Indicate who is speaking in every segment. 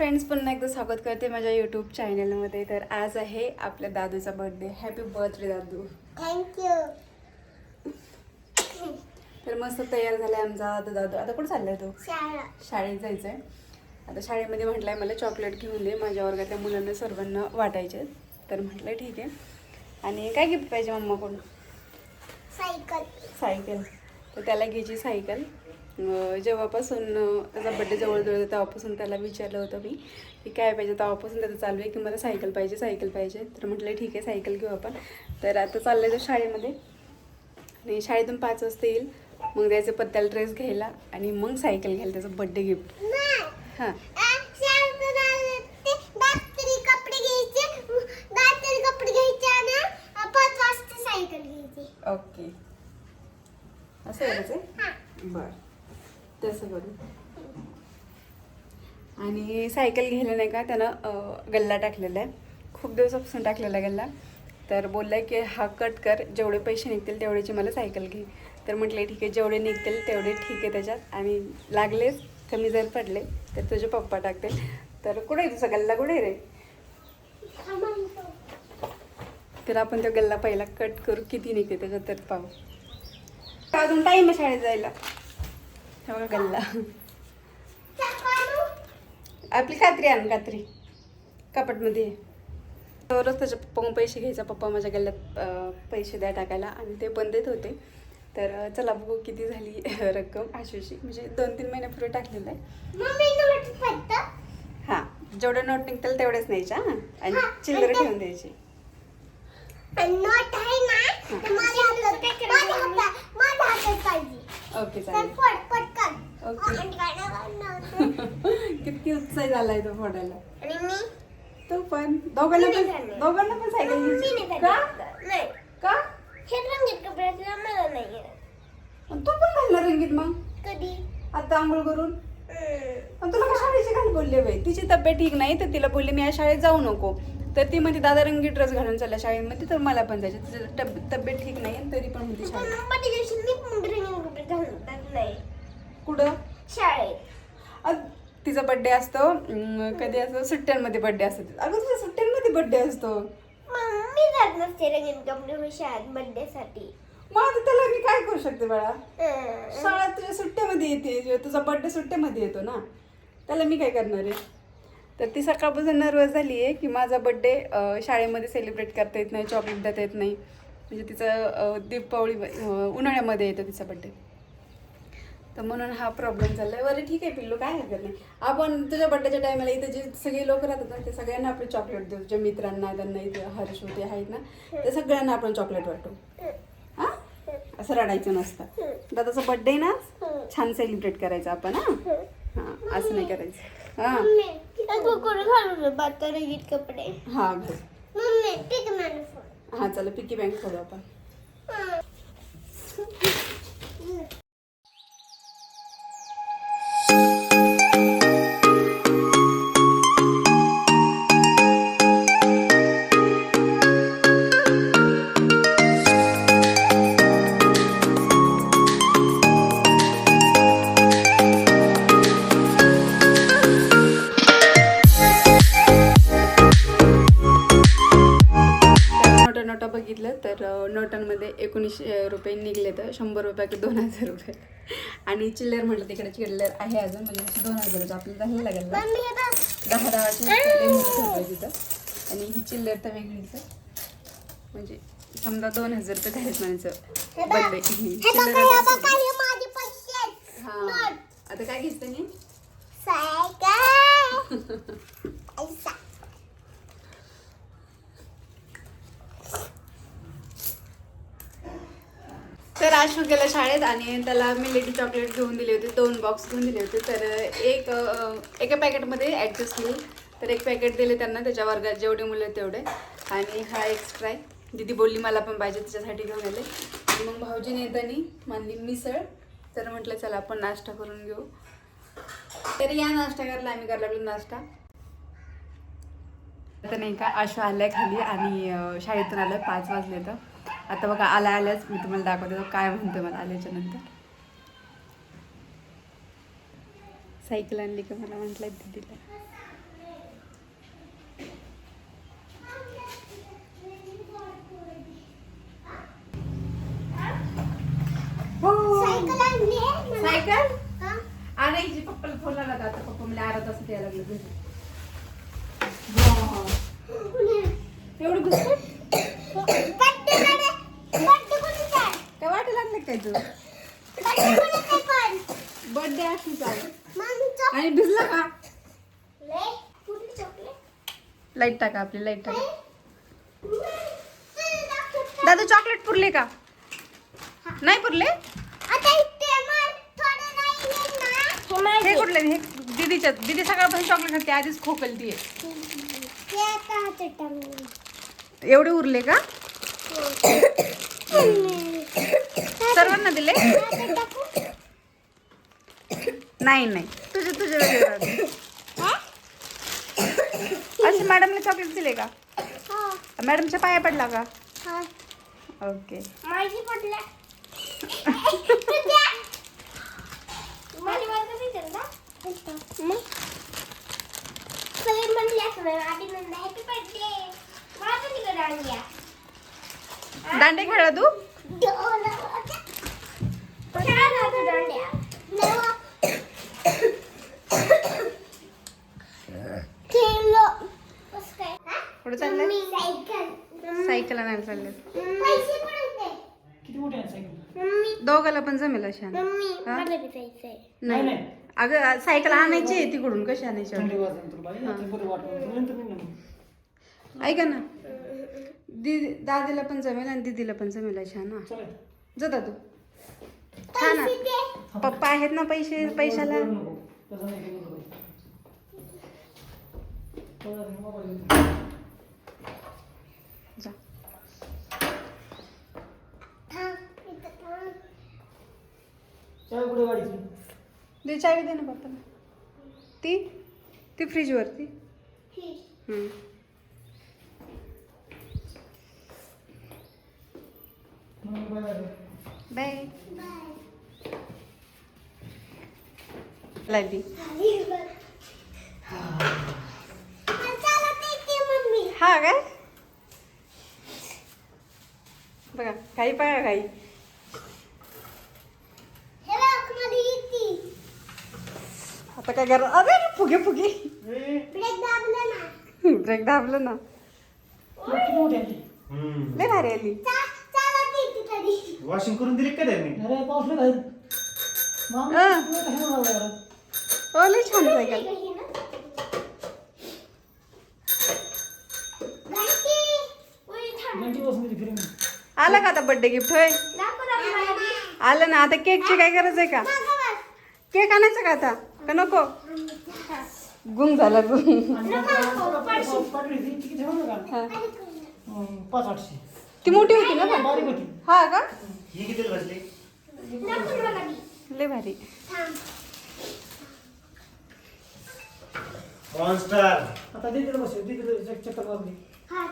Speaker 1: Friends पुन्हा एकदा स्वागत करते माझ्या यूट्यूब चॅनलमध्ये तर आज आहे आपल्या दादूचा birthday happy birthday Dadu.
Speaker 2: Thank you
Speaker 1: तर मस्त तयार झालाय आमचा आता दादू आता कुठं चाललाय तो?
Speaker 2: शाळा
Speaker 1: शाळेत जायचं आहे आता शाळेमध्ये म्हटलंय मला चॉकलेट घेऊन दे. माझ्या वर्गातल्या मुलांना सर्वांना वाटायचे तर म्हटलं ठीक आहे. आणि काय गिफ्ट पाहिजे मम्माकडून?
Speaker 2: सायकल
Speaker 1: सायकल तर त्याला घ्यायची सायकल जेव्हापासून त्याचा बड्डे जवळजवळ होता तेव्हापासून त्याला विचारलं होतं मी की काय पाहिजे. तेव्हापासून त्याचं चालू आहे की मला सायकल पाहिजे सायकल पाहिजे. तर म्हटलं ठीक आहे सायकल घेऊ आपण. तर आता चाललं आहे तो शाळेमध्ये. आणि शाळेतून पाच वाजता येईल. मग द्यायचं पत्त्याला ड्रेस घ्यायला आणि मग सायकल घ्यायला त्याचं बड्डे गिफ्ट हां. ओके असं त्याचं
Speaker 2: हा.
Speaker 1: बरं. तसं करू. आणि सायकल घ्यायला नाही का त्यानं गल्ला टाकलेला आहे. खूप दिवसापासून टाकलेला आहे गल्ला. तर बोललाय की हा कट कर जेवढे पैसे निघतील तेवढेची मला सायकल घे. तर म्हटले ठीक आहे जेवढे निघतील तेवढे ठीक आहे त्याच्यात. आणि लागलेच कमी जर पडले तर तुझे पप्पा टाकतील. तर कुठे आहे तुझा गल्ला? कुठे रे? तर आपण तो गल्ला पहिला कट करू किती निघते त्याच्यात तर पाहू. अजून टाईम आहे शाळेत जायला. हे गल्ला आपली कात्री आण कात्री कपाटमध्ये. तरच त्याच्या पप्पा पैसे घ्यायचा. पप्पा माझ्या गल्ल्यात पैसे द्या टाकायला आणि ते पण देत होते. तर चला बघू किती झाली रक्कम आशुशी म्हणजे दोन तीन महिन्यापूर्वी टाकलेलं आहे. हां जेवढे नोट निघतील तेवढेच न्यायच्या हां. आणि चिल्लर ठेवून द्यायची.
Speaker 2: नोट आहे ना
Speaker 1: ओके चालेल. ओके. किती उत्साह झालाय तो फोडायला. तो पण. दोघांना पण. दोघांना पण सायकल का? का?
Speaker 2: हे रंगीत मला नाही
Speaker 1: तू पण घालणार रंगीत मग?
Speaker 2: कधी?
Speaker 1: आता आंघोळ करून? तुला शाळेची घाल बोलले बाई? तिची तब्येत ठीक नाही तर तिला बोलले मी आज शाळेत जाऊ नको. तर ती म्हणते दादा रंगी ड्रेस घालून चालला शाळेमध्ये तर मला पण जायचं तिचं तब तब्येत ठीक नाही तरी पण म्हणते शाळेत. कुठं?
Speaker 2: शाळेत.
Speaker 1: तिचा बड्डे असतो. कधी असतो? सुट्ट्यांमध्ये बड्डे असतो अगं तुझ्या सुट्ट्यांमध्ये बड्डे असतो.
Speaker 2: मी जात नसते रंगीत कपडे शाळेत बर्थडे साठी.
Speaker 1: मग आता त्याला मी काय करू शकते बाळा. शाळा तुझ्या सुट्ट्यामध्ये येते. तुझा बर्थडे सुट्ट्यामध्ये येतो ना? त्याला मी काय करणार आहे? तर ती सकाळपासून नर्वस झाली आहे की माझा बड्डे शाळेमध्ये सेलिब्रेट करता येत नाही चॉकलेट देता येत नाही. म्हणजे तिचं दीपावळी उन्हाळ्यामध्ये येतं तिचा बड्डे तर म्हणून हा प्रॉब्लेम झाला आहे बरं ठीक आहे पिल्लू काय हरकत नाही. आपण तुझ्या बड्डेच्या टायमाला इथे जे सगळे लोक राहतात ना ते सगळ्यांना आपले चॉकलेट देऊ. जे मित्रांना त्यांना इथे हर्ष होते आहेत ना ते सगळ्यांना आपण चॉकलेट वाटू. हां? असं रडायचं नसतं. दादाचा बड्डे ना छान सेलिब्रेट करायचं आपण हां? हां असं नाही करायचं. हां.
Speaker 2: कुठे घालून बात रंगीत कपडे.
Speaker 1: हा
Speaker 2: मम्मी
Speaker 1: हा चला पिकी बँक खोलू आपण. एकोणीसशे रुपये निघले तर शंभर रुपये की दोन हजार रुपये. आणि चिल्लर म्हटलं तिकडे चिल्लर आहे अजून म्हणजे दोन हजाराचं आपल्याला लागेल
Speaker 2: हे बघ.
Speaker 1: दहा दहाची रुपये तिथं. आणि ही चिल्लर तर वेगळीच. म्हणजे समजा दोन हजार रुपये झालेत म्हणायचं. बर्थडे
Speaker 2: हे बघ हे.
Speaker 1: आता काय घेतलं मी
Speaker 2: सायकल ऐसा
Speaker 1: तर आशू गेला शाळेत आणि त्याला मी मिलेटी चॉकलेट घेऊन दिले होते दोन बॉक्स घेऊन दिले होते. तर एक एका पॅकेटमध्ये ॲडजस्ट होईल तर एक पॅकेट दिले त्यांना त्याच्या वर्गात जेवढे मुलं आहेत तेवढे. आणि हा एक्स्ट्रा आहे. दीदी बोलली मला पण पाहिजे त्याच्यासाठी घेऊन आले. आणि मग भाऊजीने येतानी मानली मिसळ. तर म्हटलं चला आपण नाश्ता करून घेऊ. तर या नाश्ता करायला आम्ही करायला लागलो नाश्ता. आता नाही का आशा आल्या खाली आणि शाळेतून आलं पाच वाजले तर. आता बघा आला आल्याच मी तुम्हाला दाखवते. तो काय म्हणतो मला आल्याच्यानंतर. सायकल आणली की मला? म्हटलं दिदीला.
Speaker 2: हो.
Speaker 1: सायकल आणायची पप्पाला फोन लागला आता पप्पा मला आरात असं द्यायला लागलं एवढं
Speaker 2: गुस्त
Speaker 1: काय? बर्थडे असू चालेल. आणि भिजला का? लाइट टाका आपली लाइट टाका. दादू चॉकलेट पुरले का नाही पुरले. हे कुठले हे दीदीच्या दीदी सकाळपासून चॉकलेट खाते आधीच खोकलतीये
Speaker 2: ते.
Speaker 1: एवढे उरले का सर्वांना दिले? नाही नाही तुझे तुझे वेगळे राहते.
Speaker 2: हा?
Speaker 1: असे चॉकलेट दिले का
Speaker 2: हा.
Speaker 1: मॅडमच्या पाया पडला का
Speaker 2: हा.
Speaker 1: ओके
Speaker 2: माझी तुझ्या? माझी वर्ग
Speaker 1: कुठे चाललंय?
Speaker 2: सायकल.
Speaker 1: सायकल आणायला चालले?
Speaker 3: किती मोठे आहे सायकल
Speaker 1: दोघाला पण जमेल अशा
Speaker 3: नाही.
Speaker 1: अगं सायकल आणायची आहे तिकडून. कशी आणायची ऐका ना. दीदी दादीला पण जमेल आणि दीदीला पण जमेल अशा ना
Speaker 3: चालेल
Speaker 1: जा हा ना. पप्पा आहेत ना पैसे पैशाला. जा. दे चावी दे ना पप्पाला ती? ती फ्रीजवरती?
Speaker 2: ही.
Speaker 3: बाय.
Speaker 1: लागली. हा काय बघा काही काही
Speaker 2: हे बघ, येते.
Speaker 1: आता काय करा अरे फुगे फुगे
Speaker 2: ब्रेक दाबलं ना.
Speaker 1: लय भारी आली.
Speaker 4: वॉशिंग करून दिली का त्यांनी
Speaker 1: हा. हो लय छान सायकल
Speaker 3: गेली फिरून.
Speaker 1: आलं का आता बर्थडे गिफ्ट होय. आलं ना आता केकची काय गरज आहे का. केक आणायचं का आता का नको गुंग झाला
Speaker 3: पाटली ती
Speaker 1: मोठी होती ना हा का
Speaker 4: ही.
Speaker 1: लय भारी
Speaker 2: थांब.
Speaker 4: मॉन्स्टर
Speaker 3: आता दीदीला चक्कर
Speaker 2: हा.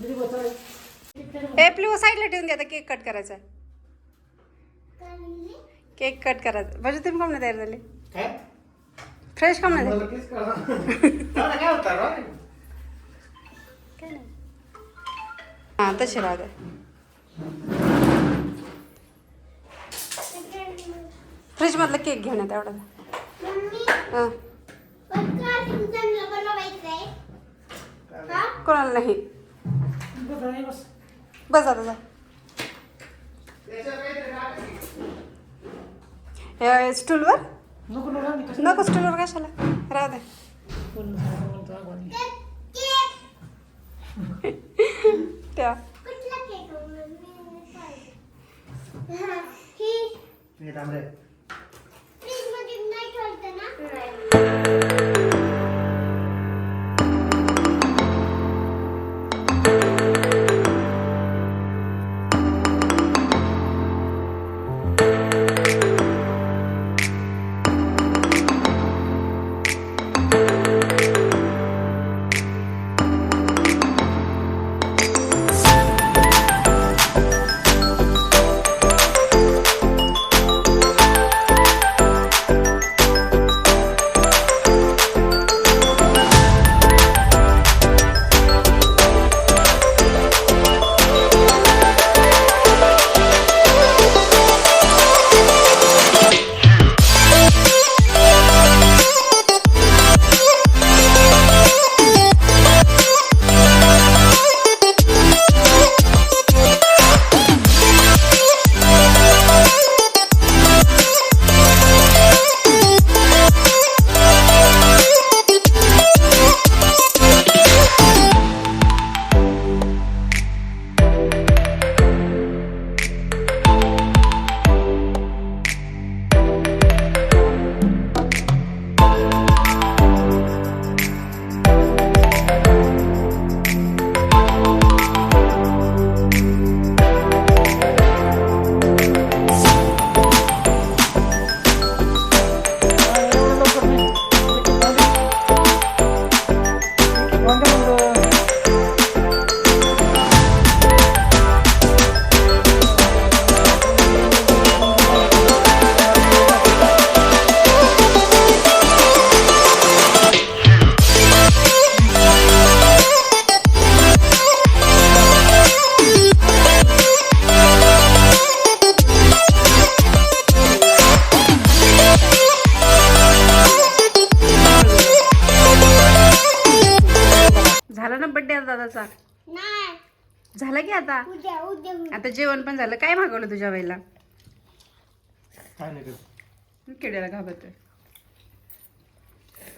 Speaker 3: दीदी बस.
Speaker 1: प्लीज साईडला ठेवून घ्या आता केक कट करायचा. केक कट करायचा. म्हणजे तुम्ही कामना तयार झाले?
Speaker 4: काय?
Speaker 1: फ्रेश झाले.
Speaker 4: मला काय होतं?
Speaker 1: हां तसे राहू द्या फ्रीजमधला केक घेऊन येते एवढा
Speaker 2: मम्मी,
Speaker 1: हां
Speaker 2: पक्का सिंचनला बनवायचंय. हा?
Speaker 1: कोणाला नाही.
Speaker 3: बस
Speaker 1: आता जा हे स्टूलवर
Speaker 3: नको दे,
Speaker 1: स्टूलवर कशाला? राहू
Speaker 2: केक? हो,
Speaker 1: झालं? काय मागवलं तुझ्या वेळेला
Speaker 4: काय नाही करत.
Speaker 1: किड्याला घाबरतोय.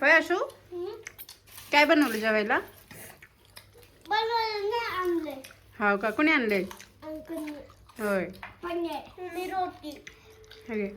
Speaker 1: होय अशू? काय बनवलं जेवायला
Speaker 2: बनवलं नाही आणलंय.
Speaker 1: हो का? कोणी आणले होय.
Speaker 2: पनीर. मी रोटी.
Speaker 1: हे घे.